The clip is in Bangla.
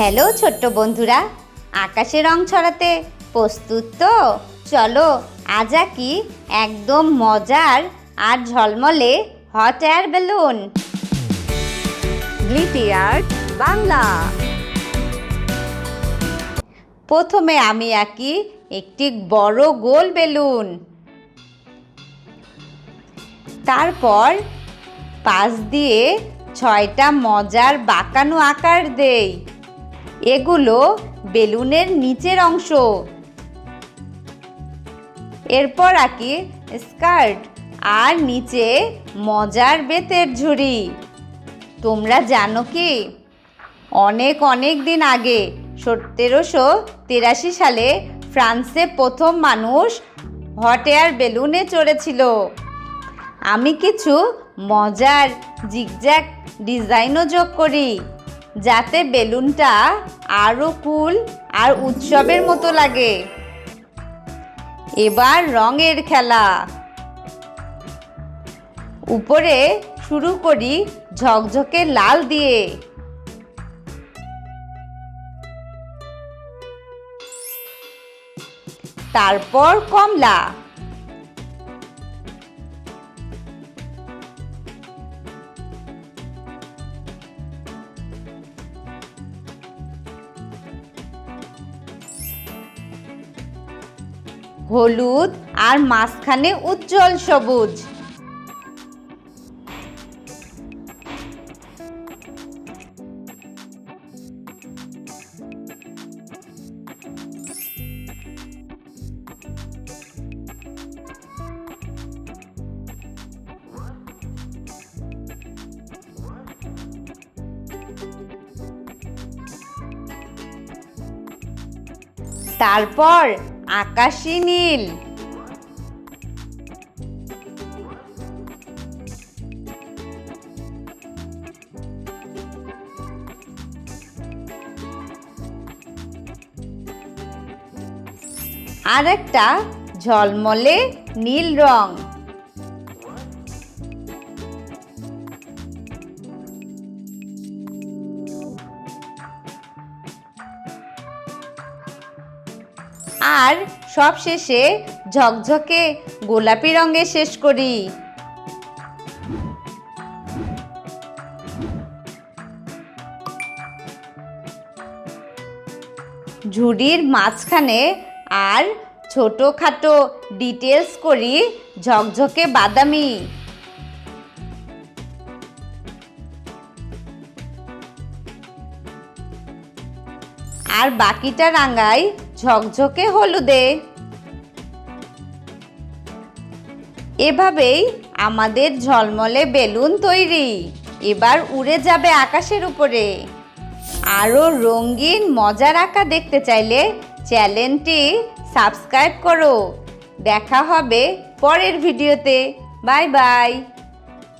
হ্যালো ছোট্ট বন্ধুরা আকাশে রং ছড়াতে প্রস্তুত তো? চলো আজ কি একদম মজার আর ঝলমলে হট এয়ার বেলুন বাংলা প্রথমে আমি আঁকি একটি বড় গোল বেলুন তারপর পাশ দিয়ে ছয়টা মজার বাঁকানো আকার দেই। এগুলো বেলুনের নিচের অংশ। এরপর আঁকি স্কার্ট আর নিচে মজার বেতের ঝুড়ি। তোমরা জানো কি? অনেক অনেক দিন আগে সতেরোশো তিরাশি সালে ফ্রান্সে প্রথম মানুষ হট এয়ার বেলুনে চড়েছিল। আমি কিছু মজার জিগজ্যাগ ডিজাইনও যোগ করি। যাতে বেলুনটা আরও কুল আর উৎসবের মতো লাগে। এবার রঙের খেলা। উপরে শুরু করি ঝকঝকে লাল দিয়ে। তারপর কমলা। হলুদ আর মাঝখানে উজ্জ্বল সবুজ। তারপর আকাশি নীল। আর একটা ঝলমলে নীল রং। আর সব শেষে ঝকঝকে গোলাপি রঙে শেষ করি। ঝুড়ির মাঝখানে আর ছোটোখাটো ডিটেলস করি ঝকঝকে বাদামি। আর বাকিটা রাঙাই ঝকঝকে হলুদে। এভাবেই আমাদের ঝলমলে বেলুন তৈরি। এবার উড়ে যাবে আকাশের উপরে। আরও রঙিন মজার আঁকা দেখতে চাইলে চ্যানেলটি সাবস্ক্রাইব করো। দেখা হবে পরের ভিডিওতে। Bye bye.